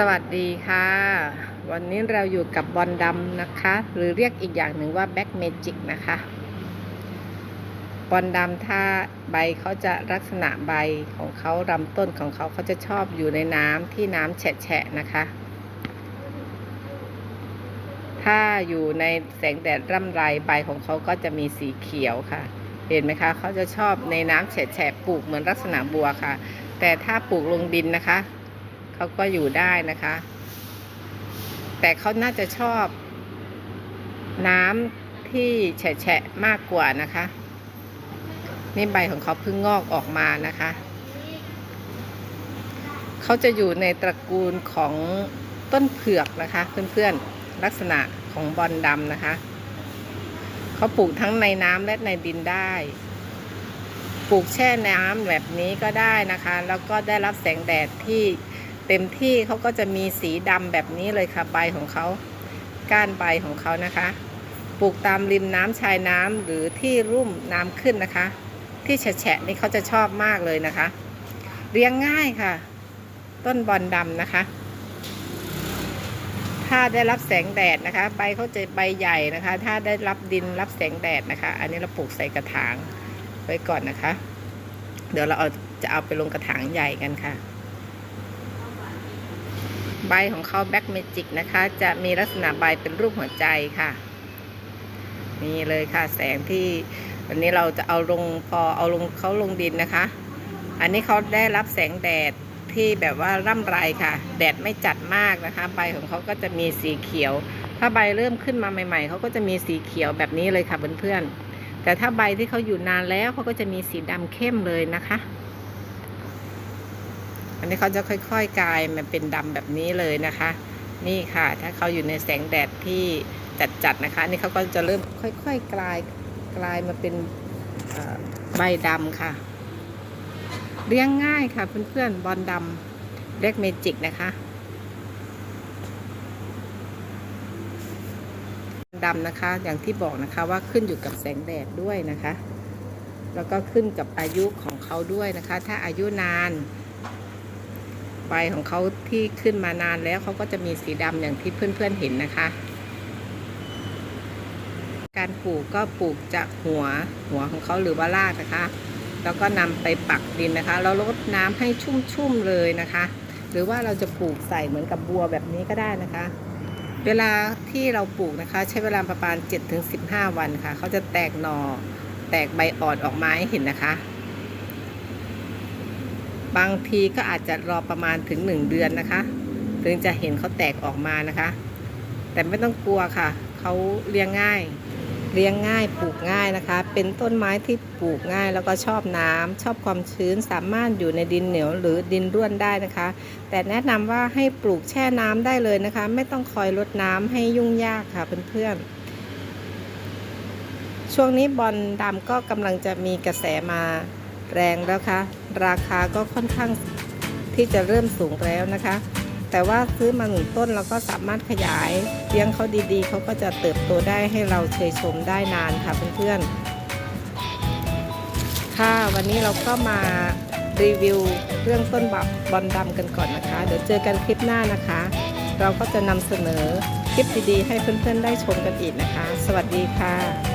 สวัสดีค่ะ วันนี้เราอยู่กับบอลดำนะคะ หรือเรียกอีกอย่างหนึ่งว่าแบ็กเมจิกนะคะ บอลดำถ้าใบเขาจะลักษณะใบของเขาลำต้นของเขาเขาจะชอบอยู่ในน้ำที่น้ำแฉะๆนะคะ ถ้าอยู่ในแสงแดดร่ำไรใบของเขาก็จะมีสีเขียวค่ะ เห็นไหมคะเขาจะชอบในน้ำแฉะๆปลูกเหมือนลักษณะบัวค่ะ แต่ถ้าปลูกลงดินนะคะ เขาก็อยู่ได้นะคะ แต่เขาน่าจะชอบ น้ำที่แฉะมากกว่านะคะ นี่ใบของเขาเพิ่งงอกออกมานะคะ เขาจะอยู่ในตระกูลของต้นเผือกนะคะ เพื่อนๆลักษณะของบอลดำนะคะ เขาปลูกทั้งในน้ำและในดินได้ปลูกแช่น้ำแบบนี้ก็ได้นะคะ แล้วก็ได้รับแสงแดดที่ เต็มที่เขาก็จะมีสีดำแบบนี้เลยค่ะใบของเขาก้านใบของเขานะคะ ปลูกตามริมน้ำชายน้ำหรือที่รุ่มน้ำขึ้นนะคะ ที่แฉะนี่เขาจะชอบมากเลยนะคะ เลี้ยงง่ายค่ะ ต้นบอลดำนะคะ ถ้าได้รับแสงแดดนะคะ ใบเขาจะใบใหญ่นะคะ ถ้าได้รับดินรับแสงแดดนะคะ อันนี้เราปลูกใส่กระถางไว้ก่อนนะคะ เดี๋ยวเราเอาจะเอาไปลงกระถางใหญ่กันค่ะ ใบของเขาแบ็กเมจิกนะคะ จะมีลักษณะใบเป็นรูปหัวใจค่ะ นี่เลยค่ะแสงที่วันนี้เราจะเอาลงพอเอาลงเขาลงดินนะคะ อันนี้เขาได้รับแสงแดดที่แบบว่าร่ำไรค่ะ แดดไม่จัดมากนะคะ ใบของเขาก็จะมีสีเขียว ถ้าใบเริ่มขึ้นมาใหม่ ๆเขาก็จะมีสีเขียวแบบนี้เลยค่ะเพื่อนๆแต่ถ้าใบที่เขาอยู่นานแล้วเขาก็จะมีสีดำเข้มเลยนะคะ อันนี้เขาจะค่อยๆกลายมาเป็นดำแบบนี้เลยนะคะ นี่ค่ะ ถ้าเขาอยู่ในแสงแดดที่จัดๆนะคะ นี่เขาก็จะเริ่มค่อยๆกลายกลายมาเป็นใบดำค่ะ เลี้ยงง่ายค่ะเพื่อนๆบอลดำเล็กเมจิกนะคะดำนะคะ อย่างที่บอกนะคะว่าขึ้นอยู่กับแสงแดดด้วยนะคะ แล้วก็ขึ้นกับอายุของเขาด้วยนะคะ ถ้าอายุนาน ใบของเขาที่ขึ้นมานานแล้วเขาก็จะมีสีดำอย่างที่เพื่อนๆเห็นนะคะ การปลูกก็ปลูกจากหัวหัวของเขาหรือว่ารากนะคะ แล้วก็นำไปปักดินนะคะแล้วรดน้ำให้ชุ่มๆเลยนะคะ หรือว่าเราจะปลูกใส่เหมือนกับบัวแบบนี้ก็ได้นะคะ เวลาที่เราปลูกนะคะ ใช้เวลาประมาณ 7-15 วันค่ะเขาจะแตกหนอ่อแตกใบอ่อนออกมาให้เห็นนะคะ บางทีก็อาจจะรอประมาณถึง 1 เดือนนะคะ ถึงจะเห็นเขาแตกออกมานะคะ แต่ไม่ต้องกลัวค่ะ เขาเลี้ยงง่าย เลี้ยงง่ายปลูกง่ายนะคะ เป็นต้นไม้ที่ปลูกง่ายแล้วก็ชอบน้ำชอบความชื้นสามารถอยู่ในดินเหนียวหรือดินร่วนได้นะคะ แต่แนะนำว่าให้ปลูกแช่น้ำได้เลยนะคะ ไม่ต้องคอยรดน้ำให้ยุ่งยากค่ะเพื่อนๆช่วงนี้บอลดำก็กำลังจะมีกระแสมา แรงแล้วค่ะราคาก็ค่อนข้างที่จะเริ่มสูงแล้วนะคะ แต่ว่าซื้อมาหนึ่งต้นเราก็สามารถขยายเลี้ยงเขาดีๆเขาก็จะเติบโตได้ให้เราเชยชมได้นานค่ะเพื่อนๆค่ะวันนี้เราก็มารีวิวเรื่องต้นบับบอลดำกันก่อนนะคะ เดี๋ยวเจอกันคลิปหน้านะคะ เราก็จะนำเสนอคลิปดีๆให้เพื่อนๆได้ชมกันอีกนะคะ สวัสดีค่ะ